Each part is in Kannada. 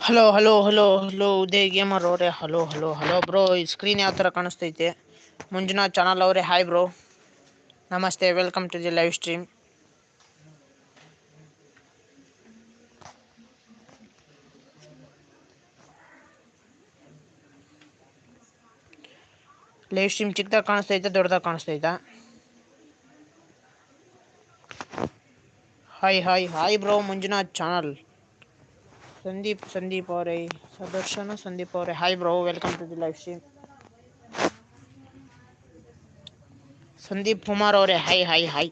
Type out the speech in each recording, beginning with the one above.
Hello hello hello hello Uday gamer ಅವರೇ. ಹಲೋ ಹಲೋ ಹಲೋ ಬ್ರೋ ಈ ಸ್ಕ್ರೀನ್ ಯಾವ ಥರ ಕಾಣಿಸ್ತೈತೆ? ಮಂಜುನಾಥ್ ಚಾನಲ್ ಅವರೇ ಹಾಯ್ ಬ್ರೋ ನಮಸ್ತೆ welcome to the live stream live stream ಚಿಕ್ಕದಾಗ ಕಾಣಿಸ್ತೈತೆ, ದೊಡ್ಡದಾಗ ಕಾಣಿಸ್ತೈತಾ? Hi hi hi bro Manjunath channel. Sandeep Sandeep और सदर्शन संदीप और hi bro welcome to the live stream Sandeep Kumar और hi hi hi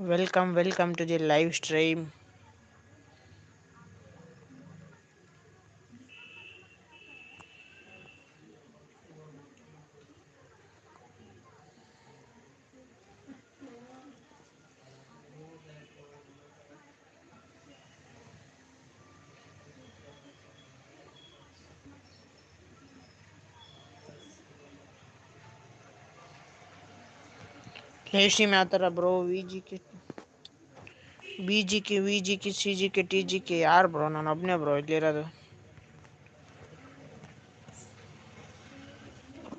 welcome welcome to the live stream हेसी में आता रहा ब्रो वीजी के बीजी के वीजी के सीजी के टीजी के यार ब्रो ना अपने ब्रो ले रहा था।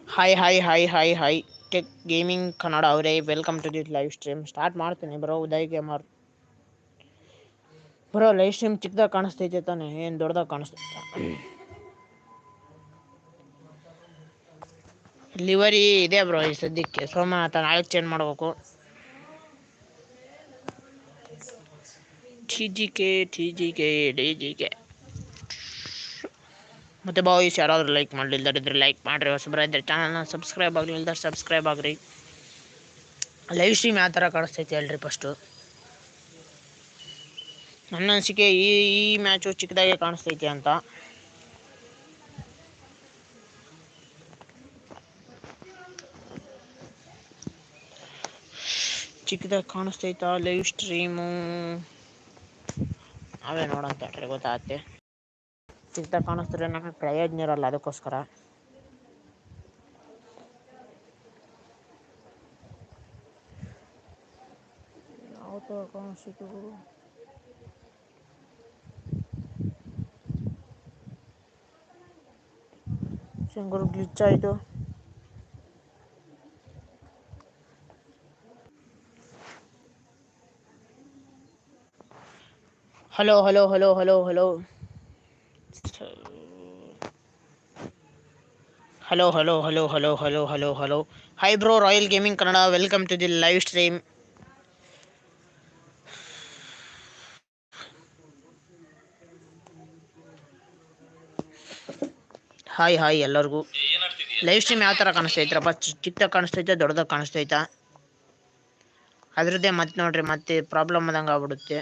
Hi hi hi hi hi tech gaming Kannada हो रहे welcome to this live stream start मारते नहीं ब्रो उदय के मार। ब्रो लाइव स्ट्रीम चिकदा कांस्टेज तो नहीं इन दा कांस्टेज ಲಿವರಿ ಇದೆ ಬ್ರೋ ಈ ಸದ್ಯಕ್ಕೆ. ಸೋಮನಾಥ ನಾಳೆ ಚೇಂಜ್ ಮಾಡಬೇಕು? T G K T G K D G K ಮತ್ತು ಬಾಯ್ಸ್ ಯಾರಾದರೂ ಲೈಕ್ ಮಾಡಲಿಲ್ಲದಿದ್ರೆ ಲೈಕ್ ಮಾಡಿರಿ. ಹೊಸಬ್ರ ಇದ್ದರೆ ಚಾನಲ್ನ ಸಬ್ಸ್ಕ್ರೈಬ್ ಆಗಲಿಲ್ಲ ಸಬ್ಸ್ಕ್ರೈಬ್ ಆಗಿರಿ. ಲೈವ್ ಸ್ಟ್ರೀಮ್ ಯಾವ ಥರ ಕಾಣಿಸ್ತೈತಿ ಹೇಳ್ರಿ ಫಸ್ಟು ನನ್ನ ಅನಿಸಿಕೆ ಈ ಈ ಮ್ಯಾಚು ಚಿಕ್ಕದಾಗೆ ಕಾಣಿಸ್ತೈತಿ ಅಂತ. ಚಿಕ್ಕದಾಗಿ ಕಾಣಿಸ್ತೈತಾ ಲೈವ್ ಸ್ಟ್ರೀಮು ನಾವೇ ನೋಡೋಂತ ಹೇಳ್ರಿ ಗೊತ್ತಾಗತ್ತೆ ಚಿಕ್ಕದಾಗಿ ಕಾಣಿಸ್ತಾರೆ ನಮಗೆ ಪ್ರಯೋಜನ ಇರಲ್ಲ ಅದಕ್ಕೋಸ್ಕರ ಯಾವ ಥರ ಕಾಣಿಸ್ತಿತ್ತು ಗುರು ಶಂಕರ್ ಗ್ಲಿಚ್ ಆಯಿತು Hello, hello, hello, hello, hello. Hello, hello, hello, hello, hello, hello, hello. Hi, bro, Royal Gaming Canada. Welcome to the live stream. Hi hi ಎಲ್ಲರಿಗೂ ಲೈವ್ ಸ್ಟ್ರೀಮ್ ಯಾವ ಥರ ಕಾಣಿಸ್ತೈತ್ರಪ್ಪ ಚಿಕ್ಕದಾಗಿ ಕಾಣಿಸ್ತೈತೆ ದೊಡ್ಡದಾಗಿ ಕಾಣಿಸ್ತೈತಾ ಅದ್ರದ್ದೇ ಮತ್ತೆ ನೋಡ್ರಿ ಮತ್ತೆ ಪ್ರಾಬ್ಲಮ್ ಆದಂಗೆ ಆಗ್ಬಿಡುತ್ತೆ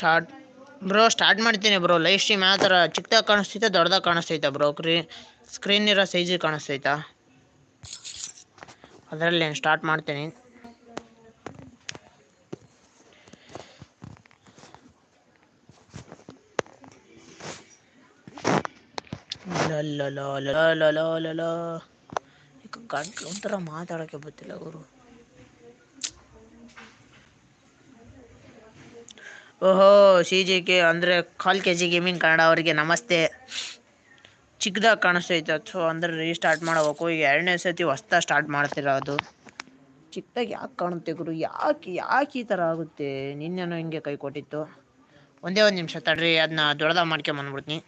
ಸ್ಟಾರ್ಟ್ ಬ್ರೋ ಸ್ಟಾರ್ಟ್ ಮಾಡ್ತೀನಿ ಬ್ರೋ ಲೈವ್ ಸ್ಟ್ರೀಮ್ ಯಾವ ಥರ ಚಿಕ್ಕದಾಗಿ ಕಾಣಿಸ್ತೈತೆ ದೊಡ್ಡದಾಗ ಕಾಣಿಸ್ತೈತಾ ಬ್ರೋ ಕ್ರೀ ಸ್ಕ್ರೀನ್ ಇರೋ ಸೈಜಿಗೆ ಕಾಣಿಸ್ತೈತಾ? ಅದರಲ್ಲಿ ನಾನು ಸ್ಟಾರ್ಟ್ ಮಾಡ್ತೀನಿ. ಒಂಥರ ಮಾತಾಡೋಕ್ಕೆ ಗೊತ್ತಿಲ್ಲ ಗುರು. ಓಹೋ ಸಿ ಜಿ ಕೆ ಅಂದರೆ call K G gaming Kannada ಅವರಿಗೆ ನಮಸ್ತೆ. ಚಿಕ್ಕದಾಗಿ ಕಾಣಿಸ್ತೈತೆ. ಸೊ ಅಂದರೆ ರೀಸ್ಟಾರ್ಟ್ ಮಾಡಬೇಕು. ಈಗ ಎರಡನೇ ಸತಿ ಹೊಸ್ತಾ ಸ್ಟಾರ್ಟ್ ಮಾಡ್ತಿರೋದು ಚಿಕ್ಕದಾಗಿ ಯಾಕೆ ಕಾಣುತ್ತೆ ಗುರು? ಯಾಕೆ ಯಾಕೆ ಈ ಥರ ಆಗುತ್ತೆ? ನಿನ್ನೇನೋ ಹಿಂಗೆ ಕೈ ಕೊಟ್ಟಿತ್ತು. ಒಂದೇ ಒಂದು ನಿಮಿಷ ತಡ್ರಿ ಅದನ್ನ ದೊಡ್ಡದಾಗಿ ಮಾಡ್ಕೊಂಬಂದ್ಬಿಡ್ತೀನಿ